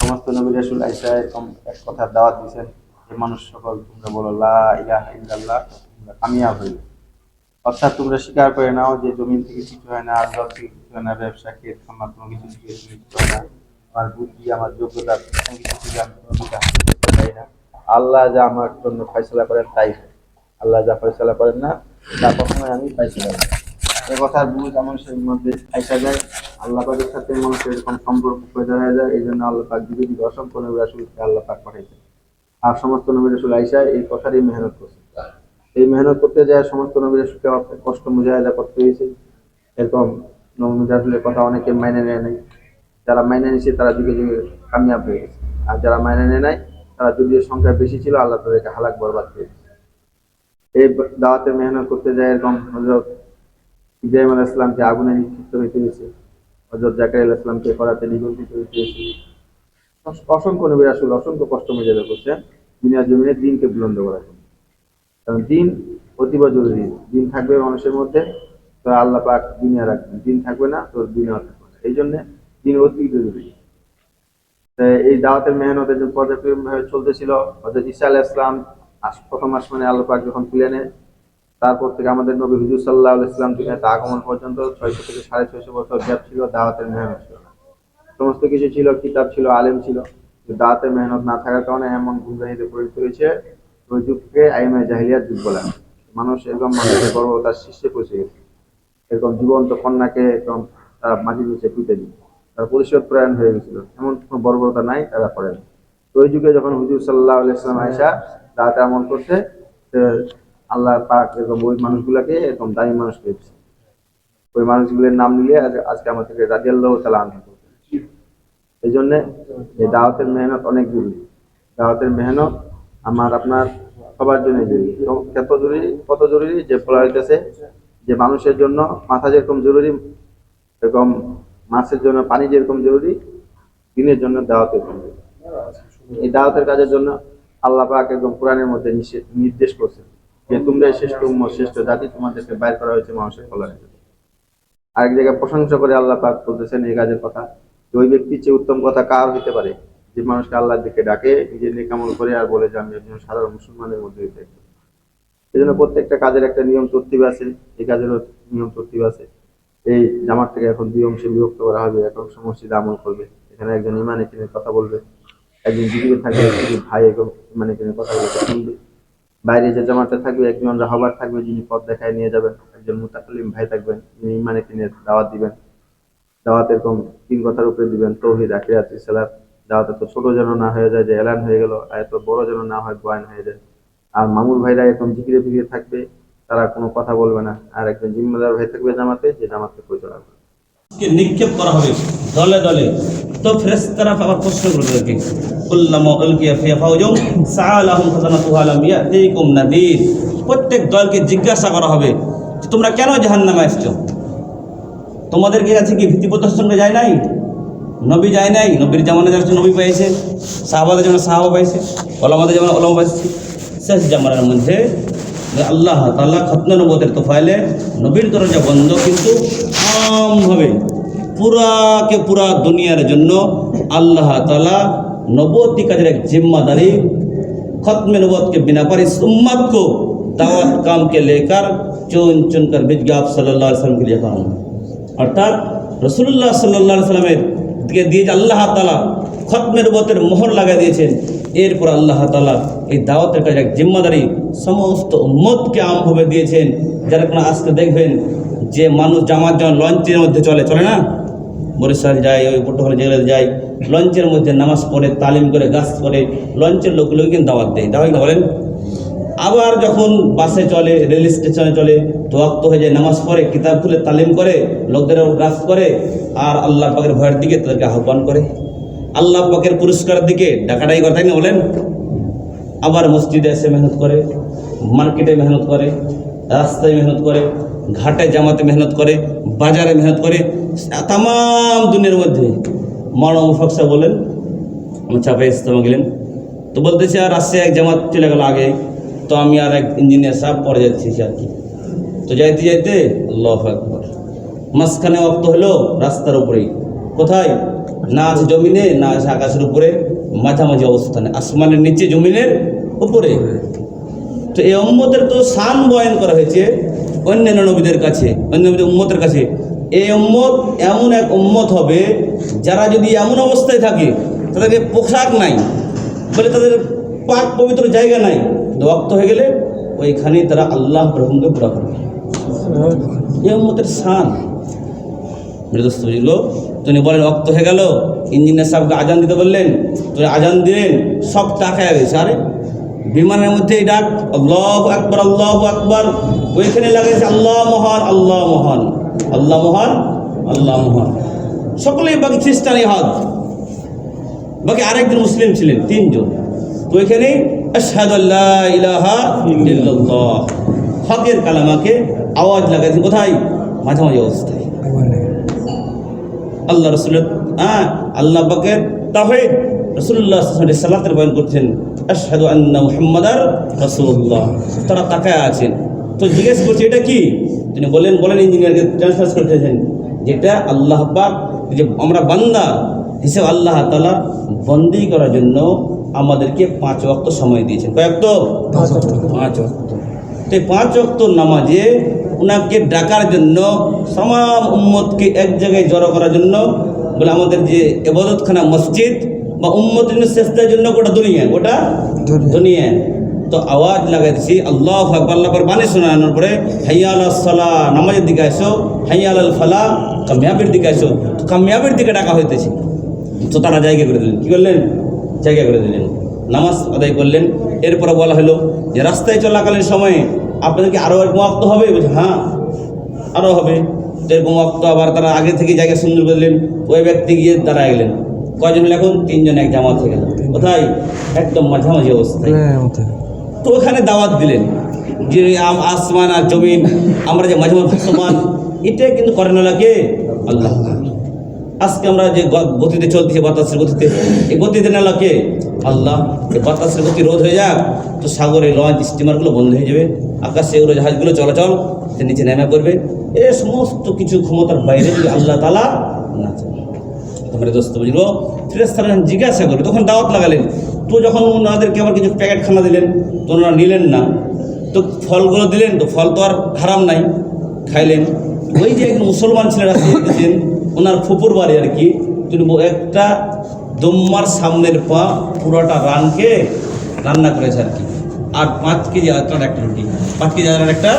সমস্ত নবী রাসুল আইসা এরকম এক কথার দাওয়াত দিয়েছেন যে, মানুষ সকল তোমরা বলো, লা ইলাহা ইল্লাল্লাহ, তোমরা কামিয়াব হইবে অর্থাৎ তোমরা স্বীকার করে নাও যে, জমিন থেকে কিছু হয় না আল্লাহ থেকে কিছু হয় না, ব্যবসা, ক্ষেত খামার কোনো কিছু থেকে কিছু হয় না, আমার বুদ্ধি, আমার যোগ্যতা কিছু থেকে আমি কোনো না। আল্লাহ যা আমার জন্য ফয়সলা করেন, তাই আল্লাহ যা ফয়সলা করেন না, তা কখনোই আমি ফয়সলা করি। এ কথার বুঝ মানুষের মধ্যে আসা যায়। আল্লাহ পাকের সাথে মানুষের এরকম সম্পর্ক হয়ে যায়, এই জন্য আল্লাহ পাক যুগে যুগে অসংখ্য নবী রাসূলকে আল্লাহ পাক পাঠাইছেন আর সমস্ত নবী রাসূল আইসা এই কথারই মেহনত করছে। এই মেহনত করতে যায় সমস্ত নবী রাসূলকে কষ্ট, মুজাহিদা করতে হয়েছে এরকম নবী রাসূলের কথা অনেকে মাইনে নেয় নাই। যারা মাইনে নিয়েছে তারা যুগে যুগে কামিয়াব হয়ে গেছে। আর যারা মাইনে নেয় নাই, তারা যদিও সংখ্যা বেশি ছিল, আল্লাহ তাদেরকে হালাক বরবাদ করে দিয়েছে। এই দাওয়াতে মেহনত করতে যায় এরকম হজরত ইব্রাহিম আলাহ ইসলামকে আগুনে নিক্ষিপ্ত হইতে হয়েছে হজরত জাকার আলাহ ইসলামকে করাতে নিবন্ধিত হইতে হয়েছে অসংখ্য নবীর আসলে অসংখ্য কষ্ট মেজাদা করছেন। দুনিয়ার জমিনে দিনকে বুলন্দ করার জন্য কারণ দিন অতীব জরুরি। দিন থাকবে মানুষের মধ্যে। তো আল্লাহ পাক দুনিয়া রাখবেন। দিন থাকবে না তো দুনিয়া থাকবে না। এই জন্য দিন অতি জরুরি। এই দাওয়াতের মেহনতের যে পর্যায়ক্রমভাবে চলতেছিল। হজরত ঈসা আলাহ ইসলাম প্রথম আসমানে আল্লাহ পাক যখন তুলে নেয় তারপর থেকে আমাদের নবী হুজুর সাল্লাহ ইসলাম থেকে তা আগমন পর্যন্ত ছয়শো থেকে সাড়ে ছয়শো বছর গ্যাপ ছিল, দাওয়াতের মেহনত ছিল সমস্ত কিছু ছিল, কিতাব ছিল, আলেম ছিল। দাওয়াতের মেহনত না থাকার কারণে এমন গুমরাহিতে পরিণত হয়েছে, ওই যুগকে আইমে জাহিলিয়ার যুগ বলা মানুষ এরকম মানুষের গর্বতার শীর্ষে পৌঁছে গেছে। এরকম জীবন্ত কন্যাকে এরকম তারা মাটির নিচে পুঁতে দিল। তারা পরিষদ প্রয়াণ হয়ে গেছিল। এমন কোনো বর্বরতা নাই, তারা করেন। ওই যুগে যখন হুজুর সাল্লাহ ইসলাম আয়সা দাওয়াতে আমল করতে তো আল্লাহ পাক এরকম ওই মানুষগুলাকে এরকম দামি মানুষ পেয়েছে ওই মানুষগুলোর নাম নিলে আজ- আজকে আমাদেরকে রাজিয়াল্লাহ তালা আনন্দ এই জন্য এই দাওয়াতের মেহনত অনেক জরুরি। দাওয়াতের মেহনত আমার, আপনার সবার জন্য জরুরি। কত জরুরি কত জরুরি যে বলা হইতেছে, যে মানুষের জন্য মাথা যেরকম জরুরি, এরকম মাছের জন্য পানি যেরকম জরুরি, দিনের জন্য দাওয়াত এরকম জরুরি। এই দাওয়াতের কাজের জন্য আল্লাহ পাক একদম কোরআনের মধ্যে নির্দেশ করছে যে তোমরা শ্রেষ্ঠ উম্মত, শ্রেষ্ঠ জাতি তোমাদেরকে বাইর করা হয়েছে মানুষের কল্যাণের জন্য। আরেক জায়গায় প্রশংসা করে আল্লাহ পাক বলতেছেন এই কাজের কথা, যে ওই ব্যক্তির চেয়ে উত্তম কথা কার হতে পারে? যে মানুষকে আল্লাহর দিকে ডাকে, নিজের নিকামল করে আর বলে যে আমি একজন সাধারণ মুসলমানের মধ্যে হইতে এই জন্য প্রত্যেকটা কাজের একটা নিয়ম তরতিব আছে, এই কাজেরও নিয়ম তরতিব আছে। এই জামাত থেকে এখন দুই অংশে বিভক্ত করা হবে, এক অংশ মসজিদে আমল করবে, এখানে একজন ইমান এখানে কথা বলবে, একজন জীবিত থাকবে ভাই এবং ইমান এখানে কথা বলতে শুনবে বাইরে যে জামাতে থাকবে একজন রাহবার থাকবে, যিনি পথ দেখায় নিয়ে যাবেন। একজন মুতাকালিম ভাই থাকবেন, যিনি ইমানে কিনে দাওয়াত দিবেন। দাওয়াত এরকম তিন কথার উপরে দিবেন, তৌহিদ, আখিরাত ইসলাম দাওয়াত এত ছোট যেন না হয়ে যায়, যে এলান হয়ে গেল, আর এত বড় যেন না হয় বয়ান হয়ে যায়। আর মামুর ভাইরা এরকম জিকিরে ফিরিয়ে থাকবে, তারা কোনো কথা বলবে না। আর একজন জিম্মেদার ভাই থাকবে জামাতে, যে জামাতকে পরিচালনা করবে। নিক্ষেপ করা হবে? দলে দলে। তো ফেরেশতারা আবার প্রশ্ন করবে তাদেরকে, কুল্লামা উলকিয়া ফিয়া ফাউজুম সাআলাহুম খাজানাতুহা লাম ইয়াতিকুম নাদির। প্রত্যেক দলকে জিজ্ঞাসা করা হবে যে, তোমরা কেন জাহান্নামে আসছো? তোমাদের কি আছে কি ভীতি প্রদর্শন যায় নাই? নবী যায় নাই? নবীর জামানে যারা নবী পাইছে, সাহাবাদের যেমন সাহাবা পাইছে, ওলামাদের যেমন ওলামা পাইছে। শেষ জামানার মধ্যে আল্লাহ তাল্লাহ খতন নবতের তোফাইলে নবীর দরজা বন্ধ, কিন্তু আমভাবে পুরাকে পুরা দুনিয়ার জন্য আল্লাহ তালা নবতী কাজের এক জিম্মাদারি, খতমে নবতকে বিনা পারি উম্মত দাওয়াত কামকে লেকার, চুন চুন কর বিজগে আপ সাল্লাহ সাল্লাম কে লিয়ে অর্থাৎ রসুল্লাহ সাল্লাহ সাল্লামের দিকে দিয়ে আল্লাহ তালা খতমে নবতের মোহর লাগাই দিয়েছেন, এরপর আল্লাহ তালা এই দাওয়াতের কাজে এক জিম্মাদারি সমস্ত উম্মতকে আমভাবে দিয়েছেন। যারা কিনা আজকে দেখবেন যে মানুষ জামাত জন্য লঞ্চের মধ্যে চলে চলে না? বরিশাল যায়, ওই পটুয়াখালী জেলাতে যায়, লঞ্চের মধ্যে নামাজ পড়ে, তালিম করে, গাছ করে লঞ্চের লোকগুলোকে কিন্তু দাওয়াত দেয়। দাওয়াত না বলেন? আবার যখন বাসে চলে, রেল স্টেশনে চলে তো হয়ে যায়, নামাজ পড়ে, কিতাব খুলে, তালিম করে, লোকদের গাছ করে, আর আল্লাহ পাকের ভয়ের দিকে তাদেরকে আহ্বান করে। আল্লাহ পাকের পুরস্কারের দিকে ডাকাটাই করে না বলেন? আবার মসজিদে এসে মেহনত করে, মার্কেটে মেহনত করে রাস্তায় মেহনত করে, ঘাটে জামাতে মেহনত করে, বাজারে মেহনত করে তাম দুনিয়ার মধ্যে মাওলানা মুফাক সাহেব বলেন চাপাই ইস্তমা গেলেন। তো বলতেছে, আর রাস্তায় এক জামাত চলে গেল আগে, তো আমি আর এক ইঞ্জিনিয়ার সাহেব পরে যাচ্ছি আর কি। তো যাইতে যাইতে আল্লাহ আকবর। মাঝখানে অক্ত হলো রাস্তার উপরেই। কোথায়? না আছে জমিনে, না আছে আকাশের উপরে, মাঝামাঝি অবস্থানে। আসমানের নিচে, জমিনের উপরে। তো এই উম্মতের তো শান বয়ন করা হয়েছে অন্যান্য নবীদের কাছে, অন্য উম্মতের কাছে। এই উম্মত এমন এক উম্মত হবে, যারা যদি এমন অবস্থায় থাকে, তাদেরকে পোশাক নাই, বলে তাদের পাক পবিত্র জায়গা নাই রক্ত হয়ে গেলে ওইখানেই তারা আল্লাহ রহমকে পুরা করবে। এই উম্মতের বুঝলো তিনি বলেন রক্ত হয়ে গেল ইঞ্জিনিয়ার সাহেবকে আজান দিতে বললেন তুমি আজান দিলেন, সব টাকায় গেছে। আরে বিমানের মধ্যে ডাক আল্লাহ আকবর আল্লাহ আকবর। ওইখানে লাগাইছে আল্লাহ মহান আল্লাহ মহান আল্লাহ মহান আল্লাহ মহান। সকলেই বাকি খ্রিস্টানি হাত বাকি আরেকজন মুসলিম ছিলেন তিনজন। তো ওইখানে হকের কালামাকে আওয়াজ লাগাইছে কোথায়? মাঝামাঝি অবস্থায়। আল্লাহ রসুলের হ্যাঁ আল্লাহ পাকের তাহিদ রসুল্লাহ সাল্লাতের বয়ন করছেন আশহাদু আন্না মুহাম্মাদার রসুল্লাহ তারা তাকায় আছেন। তো জিজ্ঞেস করছে এটা কি? তিনি বলেন বলেন ইঞ্জিনিয়ারকে ট্রান্সফার করতেছেন যেটা আল্লাহ পাক যে আমরা বান্দা হিসেবে আল্লাহ তালা বন্দি করার জন্য আমাদেরকে পাঁচ ওয়াক্ত সময় দিয়েছেন। কয়েক তো পাঁচ ওয়াক্ত। তো এই পাঁচ ওয়াক্ত নামাজে ওনাকে ডাকার জন্য সামাম উম্মতকে এক জায়গায় জড়ো করার জন্য বলে আমাদের যে এবাদতখানা মসজিদ বা উম্মত চেষ্টার জন্য গোটা দুনিয়া গোটা দুনিয়া। তো আওয়াজ লাগাইছি আল্লাহ আকবর আল্লাহ পর বাণী শোনানোর পরে হাইয়াল সালা নামাজের দিকে আসো হাইয়াল আল ফালা কামিয়াবির দিকে আসো তো কামিয়াবির দিকে ডাকা হইতেছে। তো তারা জায়গা করে দিলেন। কী করলেন? জায়গা করে দিলেন। নামাজ আদায় করলেন। এরপরে বলা হলো যে রাস্তায় চলাকালীন সময়ে আপনাদেরকে আরও এক ওয়াক্ত হবে? বলছে হ্যাঁ আরও হবে। তো এরকম ওয়াক্ত আবার তারা আগে থেকে জায়গা সুন্দর করলেন ওই ব্যক্তি গিয়ে দাঁড়ায় গেলেন। কয়জন এখন তিনজন এক জামাত হয়ে গেল। কোথায় একদম মাঝামাঝি অবস্থায় তো ওখানে দাওয়াত দিলেন যে আসমান আর জমিন আমরা যে মাঝে মাঝে সমান এটা কিন্তু করেন না কে আল্লাহ আজকে আমরা যে গতিতে চলতেছি বাতাসের গতিতে এই গতিতে নেলা কে আল্লাহ এই বাতাসের গতি রোধ হয়ে যাক তো সাগরে লঞ্চ স্টিমারগুলো বন্ধ হয়ে যাবে। আকাশে উড়োজাহাজগুলো চলাচল সে নিচে নেমে পড়বে। এ সমস্ত কিছু ক্ষমতার বাইরে যদি আল্লাহ তালা না চান তোমরা দোস্ত বুঝলো ফেরেস্তারা জিজ্ঞাসা করবে তখন দাওয়াত লাগালেন। তো যখন ওনাদেরকে আবার কিছু প্যাকেট খানা দিলেন, তো ওনারা নিলেন না। তো ফলগুলো দিলেন, তো ফল তো আর হারাম নাই, খাইলেন। ওই যে একজন মুসলমান রাস্তায় দেখেছেন, ওনার ফুপুর বাড়ি আর কি, তিনি একটা দম্মার সামনের পা পুরোটা রানকে রান্না করেছে আর কি। আর পাঁচ কেজি আটার একটা রুটি, পাঁচ কেজি আটার একটা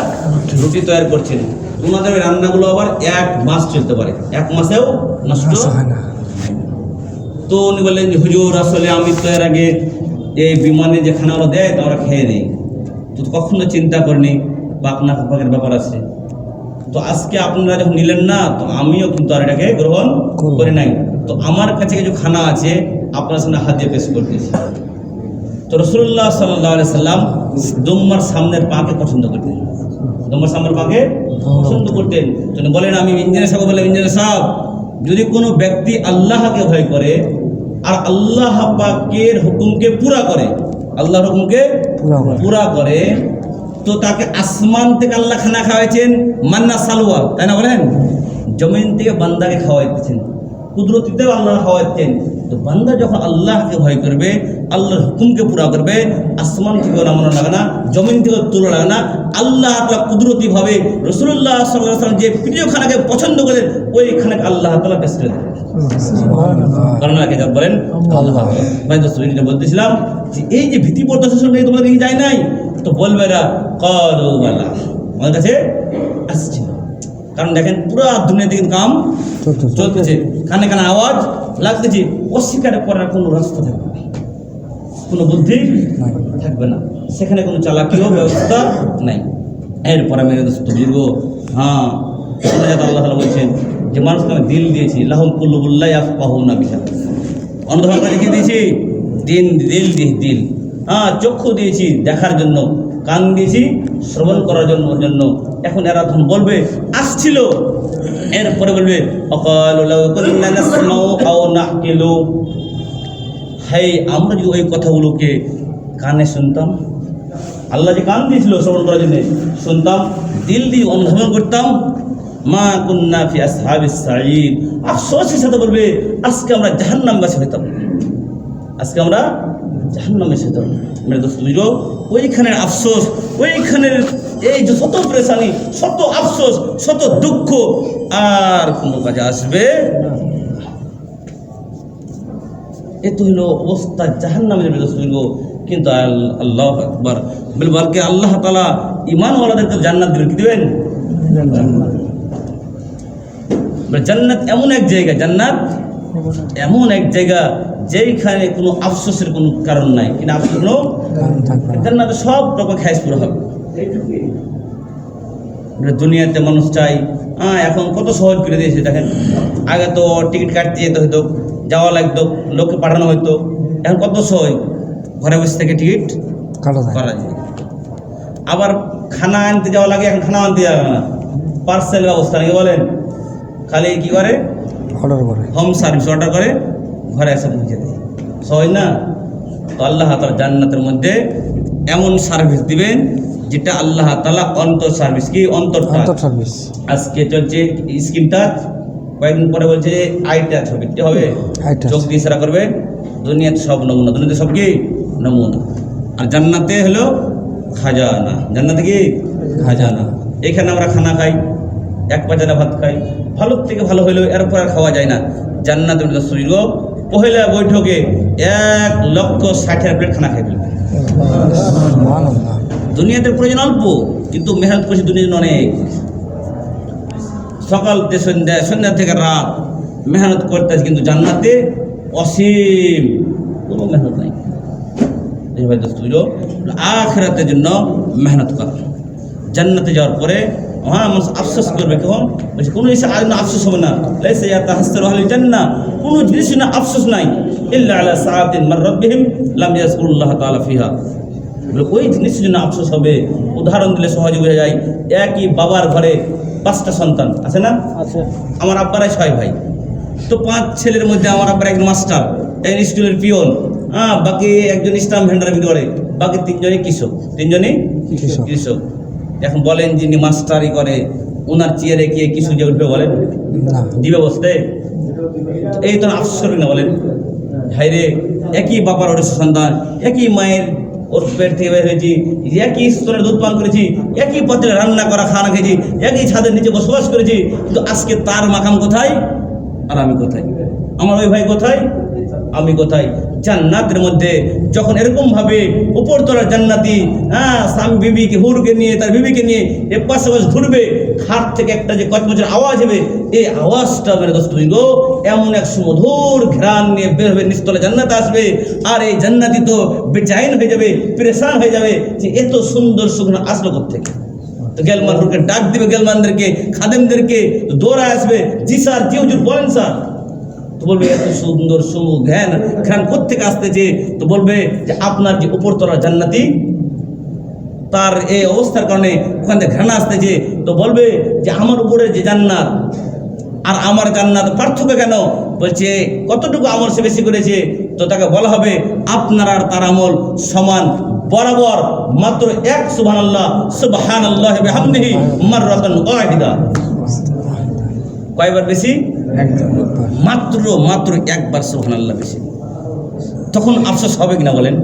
রুটি তৈরি করছেন। ওনাদের রান্নাগুলো আবার এক মাস চলতে পারে। এক মাসেও নষ্ট তো উনি বললেন যে হুজুর আসলে আমি তো এর আগে এই বিমানে যে খানাগুলো দেয় তো আমরা খেয়ে নিই। তো কখনো চিন্তা করিনি পাক না পাকের ব্যাপার আছে। তো আজকে আপনারা যখন নিলেন না তো আমিও কিন্তু আর এটাকে গ্রহণ। করি নাই। তো আমার কাছে কিছু খানা আছে আপনার সামনে হাত দিয়ে পেশ করতেছি। তো রসুল্লাহ সাল্লাহ সাল্লাম দম্মার সামনের পাকে পছন্দ করতেন। দম্মার সামনের পাকে পছন্দ করতেন। তিনি বলেন আমি ইঞ্জিনিয়ার সাহেব বললাম ইঞ্জিনিয়ার সাহেব যদি কোনো ব্যক্তি আল্লাহকে ভয় করে আর আল্লাহ পাকের হুকুমকে পুরা করে আল্লাহর হুকুমকে পুরা করে। তো তাকে আসমান থেকে আল্লাহ খানা খাওয়াইছেন মান্না সালুয়া তাই না বলেন জমিন থেকে বান্দাকে খাওয়াইতেছেন কুদরতিতেও আল্লাহ খাওয়াইতেন তো বান্দা যখন আল্লাহকে ভয় করবে আল্লাহর হুকুমকে পুরা করবে আসমান থেকেও নামানো লাগে না জমিন থেকেও তুলো লাগে না আল্লাহ তালা কুদরতিভাবে রসুল্লাহ সাল্লাহ সাল্লাম যে প্রিয় খানাকে পছন্দ করেন ওই খানাকে আল্লাহ তালা পেশ করে কারণ বলেন আল্লাহ। ভাই দোস্ত বলতেছিলাম যে এই যে ভীতি প্রদর্শন শুনে তোমাদের যায় নাই? তো বলবে এরা করো বালা। আমাদের কাছে আসছে কারণ দেখেন পুরো দুনিয়াতে কিন্তু কাম চলতেছে। কানে কানে আওয়াজ লাগতেছে অস্বীকার করার কোনো রাস্তা থাকবে কোনো বুদ্ধি থাকবে না। সেখানে কোনো চালাকিও ব্যবস্থা নাই। এরপরে দোস্ত বুজুর্গ হ্যাঁ আল্লাহ তালা বলছেন যে মানুষকে আমি দিল দিয়েছি, লাহম কুল্লুবুল্লাহ আফকাহ না বিশাল অন্ধকার করে রেখে দিয়েছি? দিন, দিল দিয়ে দিল। হ্যাঁ চক্ষু দিয়েছি দেখার জন্য, কান দিয়েছি, শ্রবণ করার জন্য জন্য। এখন এরা তখন বলবে, আসছিল। এরপরে বলবে হাই, আমরা যদি ওই কথাগুলোকে কানে শুনতাম, আল্লাহ যে কান দিয়েছিল শ্রবণ করার জন্য, শুনতাম, দিল দিয়ে অনুধাবন করতাম, মা কুন্না ফি আসহাবিস সাঈদ। আফসোসের সাথে বলবে, আজকে আমরা জাহান্নামবাসী হইতাম। না। আজকে আমরা জাহান্নামে সেতাম মেরে দোস্ত বুঝলো ওইখানের আফসোস ওইখানের এই যে শত পরেশানি শত আফসোস শত দুঃখ আর কোনো কাজে আসবে এ তো হলো অবস্থা জাহান্নামে মেরে দোস্ত বুঝলো কিন্তু আল- আল্লাহ আকবার। বলে বলকে আল্লাহ তালা ইমানওয়ালাদেরকে জান্নাত দিবেন কি দিবেন? জান্নাত। এমন এক জায়গা জান্নাত এমন এক জায়গা যেইখানে কোনো আফসোসের কোনো কারণ নাই কিন্তু আফসোস কোনো জান্নাতে সব রকম খাইস পুরো হবে দুনিয়াতে মানুষ চাই হ্যাঁ এখন কত সহজ করে দিয়েছে দেখেন। আগে তো টিকিট কাটতে যেতে হতো যাওয়া লাগতো লোককে পাঠানো হতো এখন কত সহজ ঘরে বসে থেকে টিকিট কাটা করা যায়। আবার খানা আনতে যাওয়া লাগে এখন খানা আনতে যাবে না। পার্সেল ব্যবস্থা নাকি বলেন। খালি কি করে? অর্ডার করে। হোম সার্ভিস অর্ডার করে। ঘরে এসে পৌঁছে দেয়। সহজ না? তো আল্লাহ তালা জান্নাতের মধ্যে এমন সার্ভিস দিবেন যেটা আল্লাহ তালা অন্তর সার্ভিস কি? অন্তর সার্ভিস আজকে চলছে স্ক্রিন টাচ কয়েকদিন পরে বলছে আই টাচ হবে। কি হবে? চোখ দিয়ে সেরা করবে। দুনিয়াতে সব নমুনা। দুনিয়াতে সব কি? নমুনা। আর জান্নাতে হলো খাজানা। জান্নাতে কি? খাজানা। এখানে আমরা খানা খাই এক পাজানা ভাত খাই। ভালোর থেকে ভালো হইলেও এরপর আর খাওয়া যায় না। জান্নাতে শরীর পহেলা বৈঠকে এক লক্ষ ষাট হাজার প্লেট খানা খাই ফেলবে দুনিয়াতে প্রয়োজন অল্প, কিন্তু মেহনত করছে দুনিয়ার অনেক। সকাল সন্ধ্যা সন্ধ্যা থেকে রাত মেহনত করতে কিন্তু জান্নাতে অসীম কোনো মেহনত নাই। আখরাতের জন্য মেহনত করা। জান্নাতে যাওয়ার পরে হ্যাঁ মানুষ আফসোস করবে। কখন? বলছে কোনো জিনিস আর আফসোস হবে না। লাইসা ইয়াতা হাসতার আহলি জান্নাহ। কোনো জিনিস না আফসোস নাই। ইল্লা আলা সাআতিন মাররাত বিহিম লাম ইয়াজকুরুল্লাহ তাআলা ফিহা। ওই জিনিসের জন্য আফসোস হবে। উদাহরণ দিলে সহজে বোঝা যায় একই বাবার ঘরে পাঁচটা সন্তান। আছে না? আমার আব্বারাই ছয় ভাই। তো পাঁচ ছেলের মধ্যে আমার আব্বার একজন মাস্টার একজন স্কুলের পিয়ন। হ্যাঁ বাকি একজন ইসলাম ভেন্ডার করে বাকি তিনজনই কৃষক। তিনজনই কৃষক। এখন বলেন যিনি মাস্টারি করে ওনার চেয়ারে গিয়ে কিছু যে উঠবে বলেন? দিবে বসতে? এই তো আশ্চর্য না বলেন? ভাই রে একই বাবার ওর সন্তান একই মায়ের ওর পেট থেকে বের হয়েছি একই স্তরের দুধ পান করেছি একই পত্রে রান্না করা খানা খেয়েছি একই ছাদের নিচে বসবাস করেছি কিন্তু আজকে তার মাকাম কোথায়? আর আমি কোথায়? আমার ওই ভাই কোথায়? আমি কোথায়? জান্নাতের মধ্যে। যখন এরকম ভাবে উপর তলার জান্নাতি হ্যাঁ স্বামী বিবিকে, হুরকে নিয়ে, তার বিবিকে নিয়ে এ পাশে পাশে ঘুরবে খাট থেকে একটা যে কচমচের আওয়াজ হবে, এই আওয়াজটা মেরে দোস্ত গো। এমন এক সুমধুর ঘ্রাণ নিয়ে বের হবে নিস্তলে জান্নাত আসবে। আর এই জান্নাতি তো বেচাইন হয়ে যাবে, পরেশান হয়ে যাবে যে এত সুন্দর সুগন্ধ আসলো থেকে তো গেলমান ডাক দিবে গেলমানদেরকে, খাদেমদেরকে দৌড়া আসবে। জি স্যার, জি হুজুর, বলেন স্যার। তো বলবে, এত সুন্দর জ্ঞান ঘ্রাণ কোথেকে আসতেছে? তো বলবে যে, আপনার যে উপরতলা জান্নাতি, তার এই অবস্থার কারণে ওখান থেকে ঘৃণা আসতেছে। তো বলবে যে, আমার উপরে যে জান্নাত, আর আমার জান্নাত পার্থক্য কেন? বলছে, কতটুকু আমল সে বেশি করেছে? তো তাকে বলা হবে, আপনার আর তার আমল সমান বরাবর মাত্র এক সুবহান আল্লাহ সুবহান আল্লাহ মাররাতান ওয়াহিদা। কয়বার বেশি? মাত্র মাত্র একবার সোহান আল্লাহ বেশি। তখন আফসোস হবে কিনা বলেন?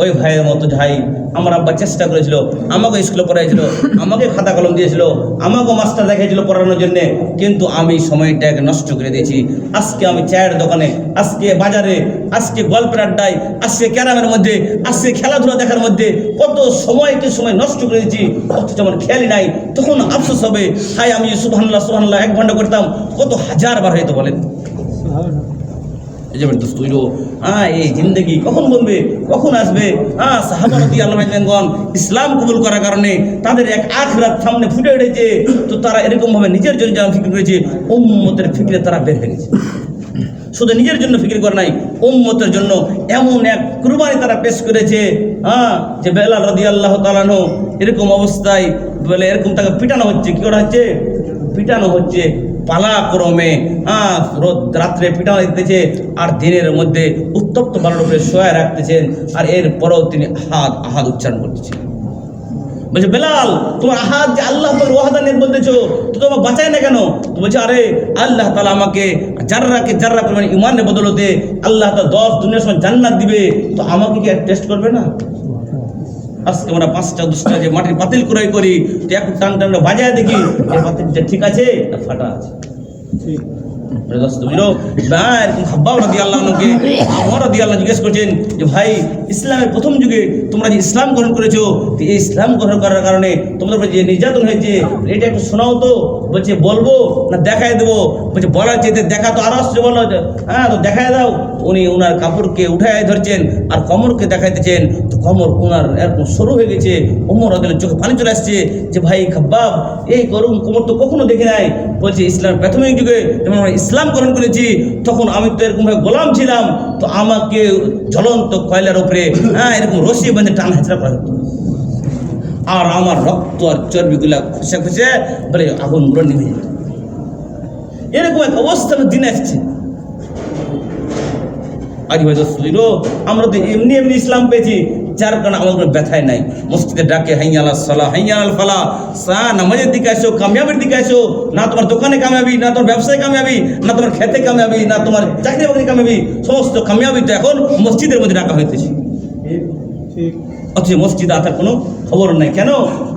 ওই ভাইয়ের মতো ভাই আমার আব্বা চেষ্টা করেছিল, আমাকে স্কুলে পড়াইছিল, আমাকে খাতা কলম দিয়েছিল, আমাকেও মাস্টার দেখিয়েছিল পড়ানোর জন্যে, কিন্তু আমি সময়টাকে নষ্ট করে দিয়েছি। আজকে আমি চায়ের দোকানে, আজকে বাজারে, আজকে গল্পের আড্ডায়, আজকে ক্যারামের মধ্যে, আজকে খেলাধুলা দেখার মধ্যে কত সময়কে সময় নষ্ট করে দিয়েছি, অথচ আমার খেয়ালই নাই। তখন আফসোস হবে হাই আমি সুবহানাল্লাহ সুবহানাল্লাহ, এক ঘণ্টা করতাম কত হাজার বার হয়তো বলেন। এই যে দোস্ত হ্যাঁ এই জিন্দগি, কখন বলবে, কখন আসবে? হ্যাঁ সাহাবারতি আল্লাহগণ ইসলাম কবুল করার কারণে তাদের এক আখরাত সামনে ফুটে উঠেছে। তো তারা এরকম ভাবে নিজের জন্য যেমন ফিকির করেছে, উম্মতের ফিকিরে তারা বের হয়ে শুধু নিজের জন্য ফিকির করে নাই, উম্মতের জন্য এমন এক কুরবানি তারা পেশ করেছে হ্যাঁ যে বেলাল রদি আল্লাহ তালানো এরকম অবস্থায় বলে এরকম তাকে পিটানো হচ্ছে, কি করা হচ্ছে? পিটানো হচ্ছে। পালাক্রমে হ্যাঁ রোদ রাত্রে পিঠা দিতেছে আর দিনের মধ্যে উত্তপ্ত বালুর উপরে শোয়া রাখতেছেন, আর এরপরেও তিনি আহাদ আহাদ উচ্চারণ করতেছেন। বলছে, বেলাল, তোমার হাত যে আল্লাহ তোমার ওয়াহাদানিয়ত বলতেছো, তো তোমার বাঁচায় না কেন? তো বলছে, আরে, আল্লাহ তালা আমাকে জাররাকে জাররা পরিমাণ ইমানের বদলতে আল্লাহ তালা দশ দুনিয়ার সময় জান্নাত দিবে, তো আমাকে কি আর টেস্ট করবে না? আজকে আমরা পাঁচটা দশটা যে মাটির পাতিল ক্রয় করি তো একটু টান টান বাজায় দেখি এই পাতিলটা ঠিক আছে না ফাটা আছে? জিজ্ঞেস করছেন যে ভাই ইসলামের প্রথম যুগে তোমরা যে ইসলাম গ্রহণ করেছ এই ইসলাম গ্রহণ করার কারণে তোমাদের যে নির্যাতন হয়েছে এটা একটু শোনাও তো বলছে বলব না দেখায় দেবো বলছে বলার চেয়ে দেখা তো আরও আসছে বলো হ্যাঁ তো দেখায় দাও। উনি ওনার কাপড়কে উঠায় ধরছেন আর কমরকে দেখাইতেছেন। তো কমর ওনার এরকম সরু হয়ে গেছে। ওমর আদিলের চোখে পানি চলে আসছে যে, ভাই খাব্বাব, এই করুন কোমর তো কখনো দেখে নাই। বলছে ইসলাম প্রাথমিক যুগে যখন আমরা ইসলাম গ্রহণ করেছি, তখন আমি তো এরকম ভাবে গোলাম ছিলাম। তো আমাকে জ্বলন্ত কয়লার উপরে হ্যাঁ এরকম রশি বেঁধে টান হেঁচড়া করা হতো। আর আমার রক্ত আর চর্বিগুলা খুশে খুশে বলে, আগুনগুলো নেমে যেত এরকম এক অবস্থা দিন আসছে। দোস্ত আমরা তো এমনি এমনি ইসলাম পেয়েছি, যার কারণে আমার কোনো ব্যথায় নাই। মসজিদে ডাকে হাইয়ালা সালা হাইয়াল ফালা, সা, নামাজের দিকে আসো কামিয়াবির দিকে আসো না তোমার দোকানে কামিয়াবি, না তোমার ব্যবসায় কামিয়াবি, না তোমার খেতে কামিয়াবি, না তোমার চাকরি বাকরি কামিয়াবি, সমস্ত কামিয়াবি তো এখন মসজিদের মধ্যে ডাকা হইতেছে। অথচ মসজিদে আসার কোনো খবর নাই। কেন?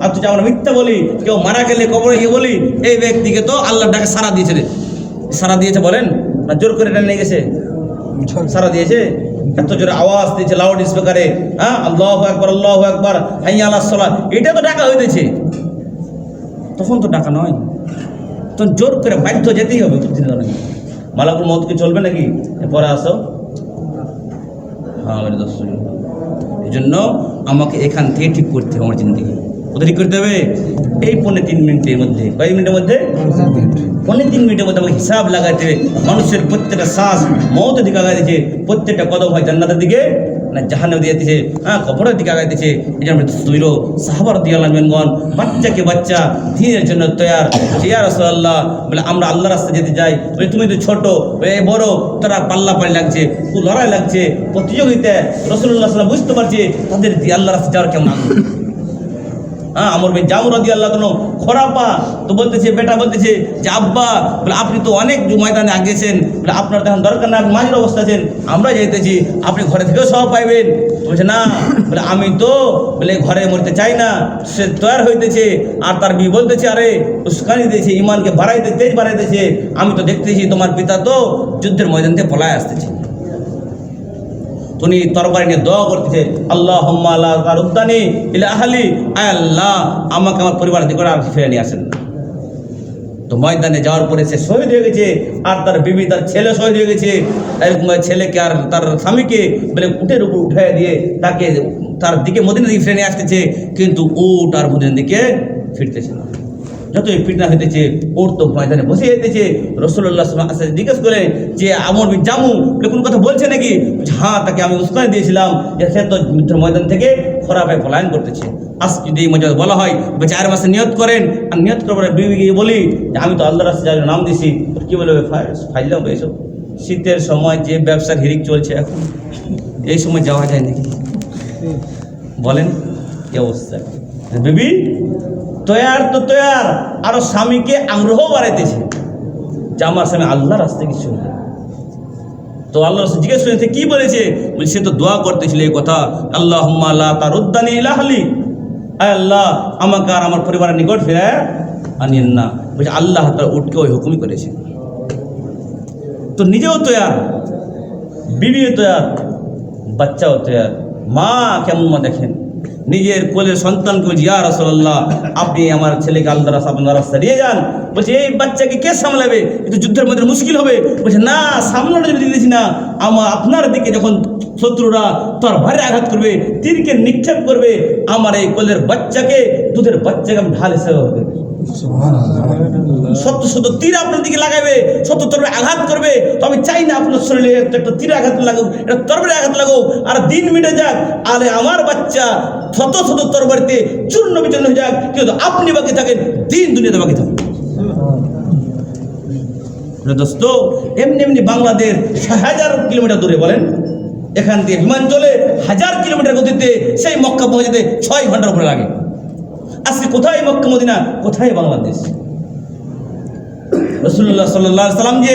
অথচ আমরা মিথ্যা বলি, কেউ মারা গেলে কবরে গিয়ে বলি, এই ব্যক্তিকে তো আল্লাহ ডাকে সারা দিয়েছে রে। সারা দিয়েছে বলেন? না জোর করে এটা নিয়ে গেছে? সারা দিয়েছে। এত জোরে আওয়াজ দিয়েছে লাউড স্পিকারে হ্যাঁ? আল্লাহ একবার আল্লাহ একবার হাই আল্লাহ সাল্লাহ এটা তো ডাকা হইতেছে। তখন তো ডাকা নয়। তখন জোর করে বাধ্য যেতেই হবে মালাকুর মত কি চলবে নাকি? পরে আসো। হ্যাঁ দশ এই জন্য আমাকে এখান থেকে ঠিক করতে হবে আমার জিন্দগি। ঠিক করতে হবে। এই পৌনে তিন মিনিটের মধ্যে কয়েক মিনিটের মধ্যে? পনেরো তিন মিনিটের মধ্যে আমাকে হিসাব লাগাইতে হবে। মানুষের প্রত্যেকটা শ্বাস মত দিকে আগাইতেছে প্রত্যেকটা কদম হয় জান্নাতের দিকে, না জাহানের দিকে দিতেছে হ্যাঁ কবরের দিকে আগাইতেছে এই জন্য তৈর সাহাবার দিয়ে আল্লাহ মেনগন বাচ্চাকে বাচ্চা, দিনের জন্য তৈয়ার। জিয়া রসল্লাহ বলে আমরা আল্লাহ রাস্তা যেতে যাই। বলে, তুমি তো ছোটো, এ বড়, তারা পাল্লা পাল্লি লাগছে খুব লড়াই লাগছে, প্রতিযোগিতায় রসুল্লাহ বুঝতে পারছে, তাদের দিয়ে আল্লাহ রাস্তা যাওয়ার কেমন আগ্রহ? হ্যাঁ আমার ভাই জামুর দিয়ে আল্লাহ কোনো খরাপা তো বলতেছে, বেটা বলতেছে যে, আব্বা, বলে, আপনি তো অনেক ময়দানে আগিয়েছেন বলে, আপনার তখন দরকার না মাঝের অবস্থা আছেন, আমরা যাইতেছি, আপনি ঘরে থেকেও সব পাইবেন। বলছে, না। বলে, আমি তো, বলে, ঘরে মরতে চাই না। সে তৈরি হইতেছে, আর তার বি বলতেছে, আরে, উস্কানি দিয়েছে ইমানকে বাড়াইতে, তেজ বাড়াইতেছে। আমি তো দেখতেছি, তোমার পিতা তো যুদ্ধের ময়দান থেকে পলায় আসতেছে। তুমি তরবারি নিয়ে দোয়া করতেছে আল্লাহ উদ্দানি ইলা আহালি আয় আল্লাহ আমাকে আমার পরিবার দিকে আর ফিরে নিয়ে আসেন তো ময়দানে যাওয়ার পরে সে শহীদ হয়ে গেছে, আর তার বিবি, তার ছেলে শহীদ হয়ে গেছে। এরকম ছেলেকে আর তার স্বামীকে বলে উঠের উপর উঠাই দিয়ে তাকে তার দিকে মদিনার দিকে ফিরে নিয়ে আসতেছে, কিন্তু উট আর মদিনার দিকে ফিরতেছে না। যতই ফিটনা হইতেছে, ওর তো ময়দানে বসে যেতেছে রসুল্লাহ আসে জিজ্ঞেস করে যে, আমর বিন জামু কোনো কথা বলছে নাকি? হ্যাঁ তাকে আমি উস্কানি দিয়েছিলাম। যে, সে তো ময়দান থেকে খরাপে পলায়ন করতেছে। আজ যদি এই মজা বলা হয় বা চার মাসে নিয়ত করেন। আর নিয়ত করার পরে বিবি গিয়ে বলি যে, আমি তো আল্লাহ রাস্তা যার নাম দিছি। কী বলবে ফাইলাম এইসব শীতের সময় যে ব্যবসার হিরিক চলছে এখন, এই সময় যাওয়া যায় নাকি? বলেন, কি অবস্থা? বেবি, তৈয়ার তো তৈয়ার, আরও স্বামীকে আগ্রহ বাড়াইতেছে। যে আমার স্বামী আল্লাহ রাস্তায় কিছু না তো আল্লাহ জিজ্ঞেস করেছে, কি বলেছে? বলছে, সে তো দোয়া করতেছিল এই কথা আল্লাহ আল্লাহ তার উদ্দানি ইলাহালি আল্লাহ, আমাকে আর আমার পরিবারের নিকট ফিরে আনিয়েন না। বলছে, আল্লাহ তার উঠকে ওই হুকুমই করেছে। তো নিজেও তৈয়ার, বিবিও তৈয়ার, বাচ্চাও তৈয়ার। মা কেমন মা দেখেন? নিজের কোলে সন্তানকে বলছি, ইয়া রসল্লাহ আপনি আমার ছেলেকে আল্লাহ রাস্তা আপনার রাস্তা নিয়ে যান। বলছে, এই বাচ্চাকে কে সামলাবে? কিন্তু যুদ্ধের মধ্যে মুশকিল হবে। বলছে, না সামলানো যদি দিয়েছি না। আমার আপনার দিকে যখন শত্রুরা তোর ভারে আঘাত করবে, তীরকে নিক্ষেপ করবে, আমার এই কোলের বাচ্চাকে, দুধের বাচ্চাকে আমি ঢাল হিসেবে হবে। শত শত তীর আপনার দিকে লাগাবে শত তরবে আঘাত করবে। তো আমি চাই না আপনার শরীরে একটা তীর আঘাত লাগুক, একটা তরবারি আঘাত লাগুক। আর দিন মিটে যাক আরে আমার বাচ্চা শত শত তরবারিতে চূর্ণ বিচূর্ণ হয়ে যাক, কিন্তু আপনি বাকি থাকেন, দিন দুনিয়াতে বাকি থাকেন দোস্ত, এমনি এমনি বাংলাদেশ হাজার কিলোমিটার দূরে, বলেন। এখান থেকে হিমাঞ্চলে হাজার কিলোমিটার গতিতে সেই মক্কা পৌঁছাতে ছয় ঘণ্টার উপরে লাগে। আজকে কোথায় মক্কা, মদিনা? কোথায় বাংলাদেশ? রসুল্লাহ সাল্লাহ সাল্লাম যে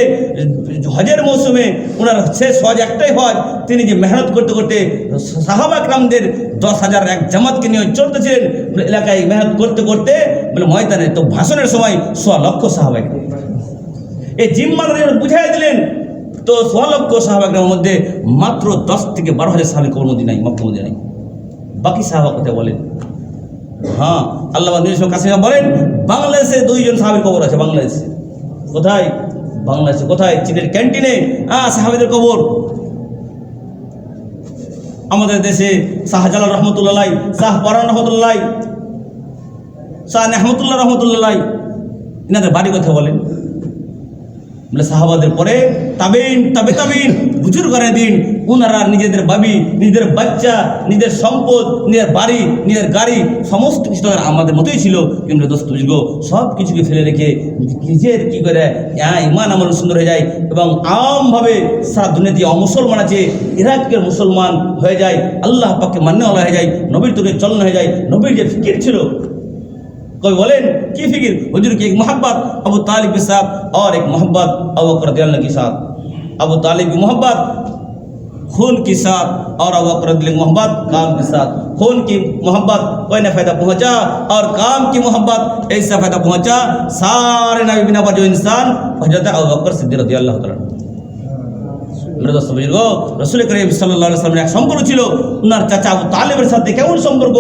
হজের মৌসুমে ওনার শেষ হজ একটাই হজ, তিনি যে মেহনত করতে করতে সাহাবা একরামদের দশ হাজার এক জামাতকে নিয়ে চলতেছিলেন এলাকায় মেহনত করতে করতে বলে ময়দানে তো ভাষণের সময় সোয়া লক্ষ সাহাবা একরাম এই জিম্মার বুঝাই দিলেন, তো সোয়া লক্ষ সাহাবা একরামের মধ্যে মাত্র দশ থেকে বারো হাজার সাহাবি কবর মধ্যে নাই মক্কা মধ্যে নাই বাকি সাহাবা কোথায় বলেন? হ্যাঁ আল্লাহ নিজস্ব কাছে বলেন, বাংলাদেশে দুইজন সাহাবির কবর আছে, বাংলাদেশে। কোথায়? বাংলাদেশে, কোথায়? চীনের ক্যান্টিনে। হ্যাঁ সাহাবিদের কবর। আমাদের দেশে শাহজালাল রহমতুল্লাহ শাহ পরান রহমতুল্লাহ শাহ নেহমতুল্লাহ রহমতুল্লাহ এনাদের বাড়ি কথা বলেন? সাহাবাদের পরে, তাবিন, তাবে, তাবিন বুজুর করে দিন ওনারা নিজেদের বাবি, নিজেদের বাচ্চা, নিজের সম্পদ, নিজের বাড়ি, নিজের গাড়ি, সমস্ত কিছু তো আমাদের মতোই ছিল। কিন্তু দোস্ত, বুজুর্গ, সব কিছুকে ফেলে রেখে নিজের কি করে হ্যাঁ ইমান আমল সুন্দর হয়ে যায় এবং আমভাবে সারা দুনিয়াতে অমুসলমান আছে ইরাকের মুসলমান হয়ে যায়, আল্লাহ পাকে মান্যওয়ালা হয়ে যায়, নবীর তোকে চলন হয়ে যায়। নবীর যে ফিকির ছিল कोई बोलें की फ़िक्र हुजूर की एक मोहब्बत अबू तालिब के साथ और एक मोहब्बत अबू बकर के साथ अबू तालिब की मोहब्बत खून के साथ और की मोहब्बत काम के साथ खून की मोहब्बत कोई ने फ़ायदा पहुँचा और काम की मोहब्बत ऐसा फ़ायदा पहुँचा सारे नबी बिना पर जो इंसान हज़रत अबू बकर सिद्दीक रज़ी अल्लाह মেরদস্ত এক সম্পর্ক ছিল। উনার চাচা আবু তালেবের সাথে কেমন সম্পর্ক?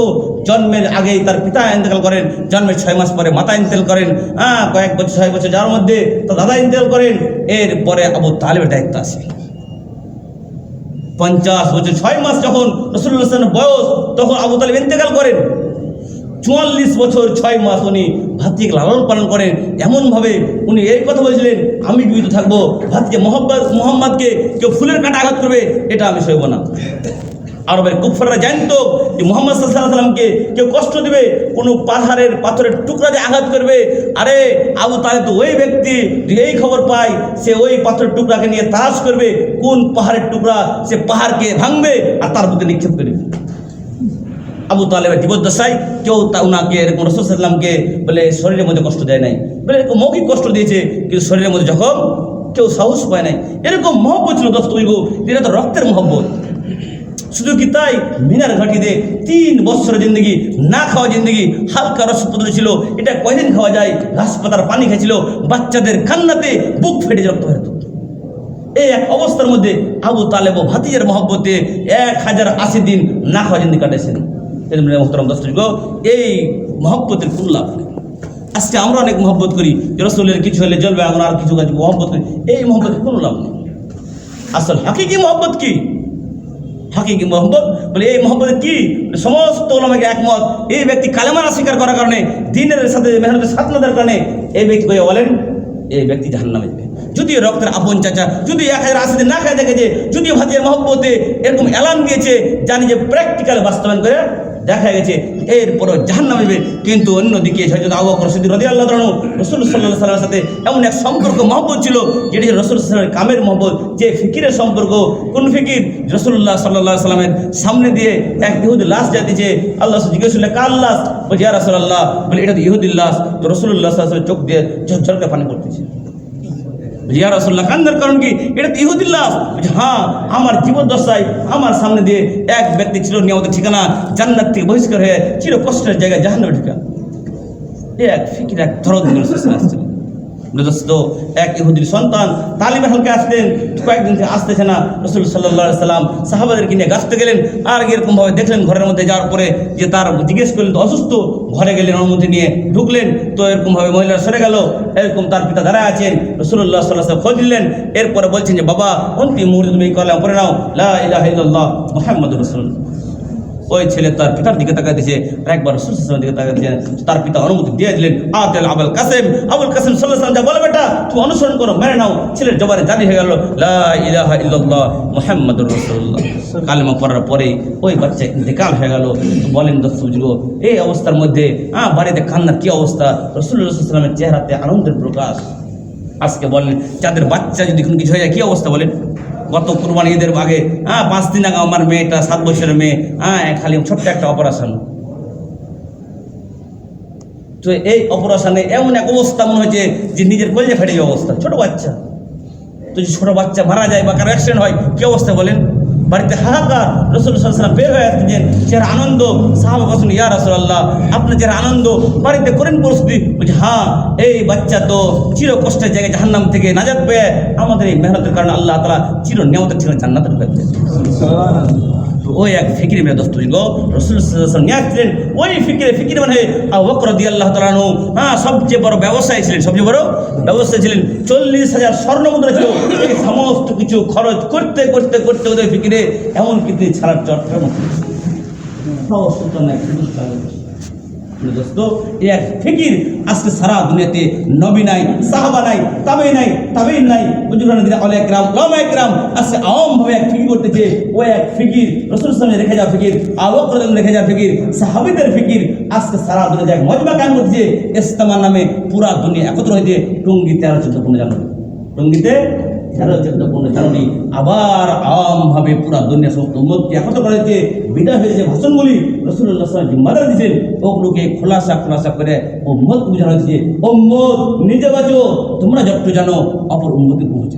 জন্মের আগেই তার পিতা ইন্তেকাল করেন, জন্মের ছয় মাস পরে মাতা ইন্তেল করেন। হ্যাঁ কয়েক বছর, ছয় বছর যার মধ্যে তো দাদা ইন্তেল করেন। এরপরে আবু তালেবের দায়িত্ব আসে পঞ্চাশ বছর, ছয় মাস যখন রসুল্লাহ বয়স, তখন আবু তালেব ইন্তেকাল করেন। চুয়াল্লিশ বছর ছয় মাস উনি ভাতিকে লালন পালন করেন। এমনভাবে উনি এই কথা বলেছিলেন, আমি জীবিত থাকব, ভাতিকে মোহাম্মদ মোহাম্মদকে কেউ ফুলের কাটা আঘাত করবে, এটা আমি সইব না। আরবের কুফাররা জানতো যে মোহাম্মদ সাল্লাহ সাল্লামকে কেউ কষ্ট দেবে, কোনো পাহাড়ের পাথরের টুকরা দিয়ে আঘাত করবে। আরে, আবু তাহলে তো ওই ব্যক্তি এই খবর পায়, সে ওই পাথরের টুকরাকে নিয়ে তাস করবে, কোন পাহাড়ের টুকরা সে পাহাড়কে ভাঙবে আর তার বুকে নিক্ষেপ করবে আবু তালেবের জীবদ্দশায় কেউ তা উনাকে এরকম রসুলামকে বলে শরীরের মধ্যে কষ্ট দেয় নাই। বলে এরকম মৌখিক কষ্ট দিয়েছে, কিন্তু শরীরের মধ্যে যখন কেউ সাহস পায় নাই, এরকম মহব্বত ছিল দোস্ত এটা তো রক্তের মহব্বত। শুধু কি তাই? মিনার ঘাটিতে তিন বছরের জিন্দগি, না খাওয়া জিন্দগি, হালকা রসপত্র ছিল, এটা কয়দিন খাওয়া যায়? ঘাস পাতার পানি খেয়েছিল বাচ্চাদের কান্নাতে বুক ফেটে রক্ত হয়ে এই এক অবস্থার মধ্যে আবু তালেব ভাতিজের মহব্বতে এক হাজার আশি দিন না খাওয়া জিন্দি কাটেছেন মোহতরম দর্শক এই মহব্বতের কোন লাভ নেই? আজকে আমরা অনেক মহব্বত করি রসুলের কিছু হলে জ্বলবে এখন আর কিছু কাজ মহব্বত করি। এই মহব্বতের কোনো লাভ নেই। আসল হাকিকি মহব্বত কি? হাকিকি মোহাম্মদ বলে এই মোহাম্মদ কি? সমস্ত ওলামাকে একমত, এই ব্যক্তি কালেমানা স্বীকার করার কারণে, দিনের সাথে, মেহনতের সাথ না কারণে, এই ব্যক্তি কয়ে বলেন, এই ব্যক্তি জাহান্ন নামে যাবে। যদি রক্তের আপন চাচা যদি এক হাজার আশি দিন না খায় দেখেছে যদি ভাতিয়ের মহব্বতে এরকম এলান দিয়েছে, জানি যে প্র্যাকটিক্যাল বাস্তবায়ন করে দেখা গেছে, এরপরও জাহান নামবে কিন্তু অন্যদিকে সৈয়দ আবু বকর সিদ্দিক রাদিয়াল্লাহু তাআলা রসুল সাল্লাল্লাহু আলাইহি সাল্লামের সাথে এমন এক সম্পর্ক, মহব্বত ছিল, যেটি রসুল সাল্লামের কামের মহব্বত। যে ফিকিরের সম্পর্ক, কোন ফিকির? রসুল্লাহ সাল্লাল্লাহু আলাইহি সাল্লামের সামনে দিয়ে এক ইহুদি লাশ যাইতেছে আল্লাহ জিজ্ঞেস করলে কার লাশ? বলছে, ইয়া রাসূলুল্লাহ। বলে, এটা তো ইহুদির লাশ। তো রসুল্লাহ সাল্লাল্লাহু আলাইহি চোখ দিয়ে ঝরঝর করে পানি পড়তেছে। রিয়া রসুল্লাহ কান্দার কারণ কি? এটা তো বলছে, হ্যাঁ আমার জীবদ্দশায় আমার সামনে দিয়ে এক ব্যক্তি ছিল নিয়মিত ঠিকানা জান্নাত থেকে বহিষ্কার হয়ে চির কষ্টের জায়গায় জাহান্নামের ঠিকানা এক ফিকির এক ধরন আসছিল দোস্ত এক ইহুদির সন্তান তালিমে হালকে আসতেন কয়েকদিন থেকে আসতেছে না রসুল সাল্লাহ সাল্লাম সাহাবাদেরকে নিয়ে গাছতে গেলেন। আর এরকমভাবে দেখলেন ঘরের মধ্যে যাওয়ার পরে যে তার জিজ্ঞেস করলেন অসুস্থ? ঘরে গেলেন, অনুমতি নিয়ে ঢুকলেন। তো এরকমভাবে মহিলা সরে গেল। এরকম তার পিতা দাঁড়া আছেন। রসুল্লাহ সাল্লাহ খোঁজ দিলেন এরপরে বলছেন যে, বাবা, অন্তিম মুহূর্তে তুমি এই কলাম নাও। লাহ মোহাম্মদ রসুল্লাহ ওই ছেলে তার পিতার দিকে তাকাইতেছে আর একবার রসুল সাল্লামের দিকে তাকাইতেছে, তার পিতা অনুমতি দিয়ে দিলেন, আতেল আবুল কাসেম। আবুল কাসেম সাল্লাহ যা বলে, বেটা তুমি অনুসরণ করো, মেনে নাও। ছেলের জবানে জারি হয়ে গেল, লা ইলাহা ইল্লাল্লাহ মুহাম্মাদুর রাসূলুল্লাহ। কালেমা পড়ার পরে ওই বাচ্চা ইন্তেকাল হয়ে গেল। বলেন বুঝল, এই অবস্থার মধ্যে, আ, বাড়িতে কান্নার কি অবস্থা? রসুল্লাহ সাল্লামের চেহারাতে আনন্দের প্রকাশ। আজকে বলেন যাদের বাচ্চা যদি কোনো কিছু হয়ে যায়, কী অবস্থা? বলেন গত কুরবানি ঈদের আগে হ্যাঁ পাঁচ দিন আগে আমার মেয়েটা সাত বছরের মেয়ে হ্যাঁ খালি ছোট্ট একটা অপারেশন। তো এই অপারেশনে এমন এক অবস্থা মনে হয়েছে যে নিজের কলজে ফেটে যাওয়া অবস্থা, ছোট বাচ্চা। তো যদি ছোট বাচ্চা মারা যায় বা কারও অ্যাক্সিডেন্ট হয়, কী অবস্থা বলেন? বাড়িতে হাহাকার রসুল সাল্লাম বের হয়ে আসছেন যার আনন্দ, সাহাবা বসুন ইয়া রসুল্লাহ আপনার যার আনন্দ, বাড়িতে করেন পরিস্থিতি বলছে হ্যাঁ এই বাচ্চা তো চির কষ্টের জায়গায় জাহান্নাম থেকে না পেয়ে আমাদের এই মেহনতের কারণে আল্লাহ তালা চির নিয়মতের ছিল জান্নাতে ওই এক ফিকির মেয়ে দোস্ত গো রসুল নিয়ে আসছিলেন ওই ফিকিরে ফিকির মানে বকর রাদিয়াল্লাহু তাআলা আনহু। হ্যাঁ সবচেয়ে বড় ব্যবসায়ী ছিলেন। সবচেয়ে বড় ব্যবসায়ী ছিলেন। চল্লিশ হাজার স্বর্ণ মুদ্রা ছিল। এই সমস্ত কিছু খরচ করতে করতে করতে ওদের ফিকিরে এমন কিন্তু ছাড়ার চটকার মতো সমস্ত নাই শুধু দোস্ত ফিকির আজকে সারা দুনিয়াতে নবী নাই, সাহাবা নাই, তাবেই নাই তাবেই নাই। বুজুর্গান দিনা অলে একরাম লমা একরাম আজকে আওয়াম ভাবে এক ফিকির করতেছে ওই এক ফিকির রসুল সামনে রেখে যাওয়া ফিকির আবক রেখে যাওয়া ফিকির, সাহাবিদের ফিকির আজকে সারা দুনিয়া এক মজমা কান করতেছে ইস্তেমার নামে পুরা দুনিয়া একত্র হয়েছে টঙ্গি তেরো চোদ্দ পনেরো জানুয়ারি টঙ্গিতে তেরো জানুয়ারি আবার আম ভাবে পুরা দুনিয়া সমস্ত করা হয়েছে, বিদায় হয়েছে ভাষণগুলি রসুল্লাহ জিম্মাদার দিয়েছেন ওগুলোকে খোলাসা খোলাসা করে বোঝানো হয়েছে। উম্মত, নিজে বাঁচো, তোমরা যতটুকু জানো, অপর উম্মতে পৌঁছে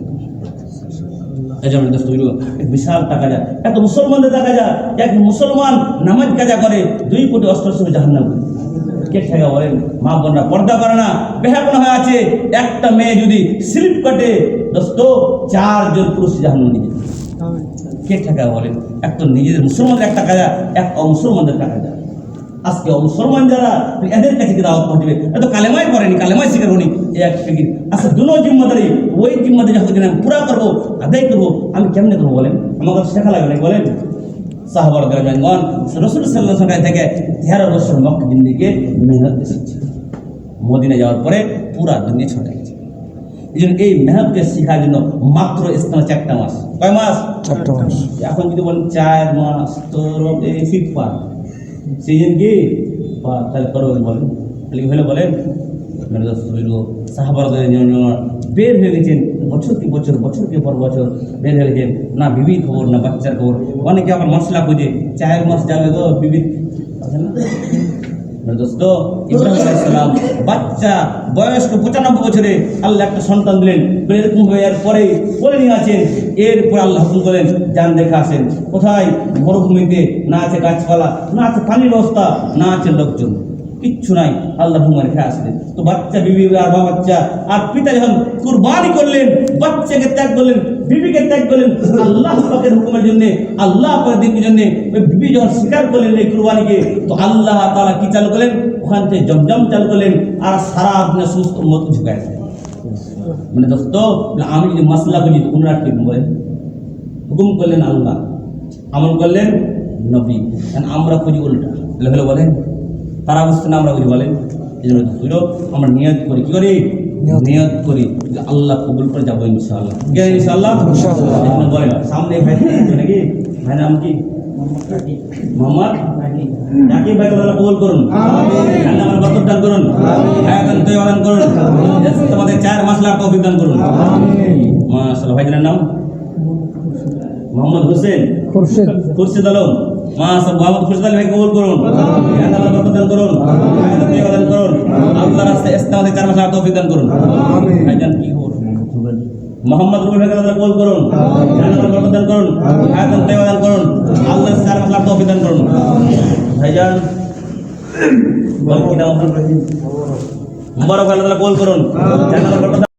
বিশাল টাকা যায় এত মুসলমানদের দেখা যায় এক মুসলমান নামাজ কাজা করে, দুই কোটি অষ্টআশি জাহান্নাম কে ঠেকা বলেন মা বোনরা পর্দা করে না বেহাপনা হয়ে আছে। একটা মেয়ে যদি স্লিপ কাটে দোস্ত চারজন পুরুষ জাহান্ন নিয়ে কে ঠেকা বলেন এক তো নিজেদের মুসলমানদের একটা কাজা এক অমুসলমানদের টাকা যায় আজকে অমুসলমান যারা এদের কাছে কি দাওয়াত পৌঁছবে। এত কালেমাই করেনি। কালেমাই এক ফিকির। আচ্ছা দুনো জিম্মাদারি ওই জিম্মাদারি যখন আমি পুরা করব আদায় করব আমি কেমনে করব বলেন? আমার কাছে শেখা লাগবে বলেন? সাহাবার গ্রামগণ রসুল সাল্লাহ সঙ্গে থেকে তেরো বছর মক্কা জিন্দিকে মেহনত এসেছে মদিনা যাওয়ার পরে পুরা দুনিয়া ছটে গেছে। এই জন্য এই মেহনতকে শেখার জন্য মাত্র ইসলাম চারটা মাস। কয় মাস? চারটা মাস। এখন যদি বলেন চার মাস তোর এই ফিফ পার। সিজন কি? তাহলে করো বলেন। তাহলে বলেন? দোস্ত হইল সাহাবার বের হয়ে গেছেন বছর কি বছর বছর কি পর বছর বের হয়ে গেছেন। না বিবির খবর, না বাচ্চার খবর। অনেকে আবার মশলা খুঁজে চার মাস যাবে তো বিবির? মানে দোস্ত ইব্রাহিম বাচ্চা, বয়স্ক, পঁচানব্বই বছরে আল্লাহ একটা সন্তান দিলেন। এরকম হয়ে এর পরে বলে নিয়ে আছেন। এরপর আল্লাহ হুকুম করেন যান দেখে আসেন। কোথায়? মরুভূমিতে, না আছে গাছপালা, না আছে পানির ব্যবস্থা না আছে লোকজন। কিচ্ছু নাই। আল্লাহ হুকুম রেখে আসলেন তো বাচ্চা, বিবি আর বা বাচ্চা, আর পিতা যখন কুরবানি করলেন, বাচ্চাকে ত্যাগ করলেন, বিবিকে ত্যাগ করলেন, আল্লাহ পাকের হুকুমের জন্য, আল্লাহ পাকের দিনের জন্য বিবি যখন স্বীকার করলেন এই কুরবানিকে, তো আল্লাহ তাআলা কি চালু করলেন? ওখান থেকে জমজম চালু করলেন, আর সারা আপনার সমস্ত মত ঝুঁকায় মানে দোস্ত আমি যদি মাসলা বলি ওনারা কি বলেন হুকুম করলেন আল্লাহ। আমল করলেন নবী। আমরা খুঁজি উল্টা। তাহলে বলেন তারা বুঝতে না আমরা বুঝি বলেন। এই জন্য দুটো আমরা নিয়ত করি। কি করি? নিয়ত। করি। আল্লাহ কবুল করে যাব ইনশাআল্লাহ। কি আছে ইনশাআল্লাহ। এই বলেন সামনে ভাই নাকি? ভাই নাম কি? মোহাম্মদ নাকি? ভাই আল্লাহ কবুল করুন। আল্লাহ আমার বরকত দান করুন। হায়াতান তৈবা দান করুন। তোমাদের চার মাসলার তৌফিক দান করুন। মাশাআল্লাহ ভাইজানের নাম? মোহাম্মদ হোসেন। খুরশেদ। খুরশিদ আলম। মাশাআল্লাহ মোহাম্মদ খুরশিদ আলম ভাইকে কবুল করুন? আল্লাহ। বরকত দান করুন। তৈবা দান করুন। আল্লাহর রাস্তায় ইসলামের চার মাসলার তৌফিক দান করুন। ভাইজান কি খবর? মোহাম্মদ রুবেল ভাইকে আল্লাহ কবুল করুন। আল্লাহ বরকত দান করুন। হায়াতান তৈবা দান করুন। আল্লাহর চার মাসলার তৌফিক দান করুন। ভাইজান বল কি নাম আপনার? মুবারক আল্লাহ কবুল করুন। জান্নাতুল বরকত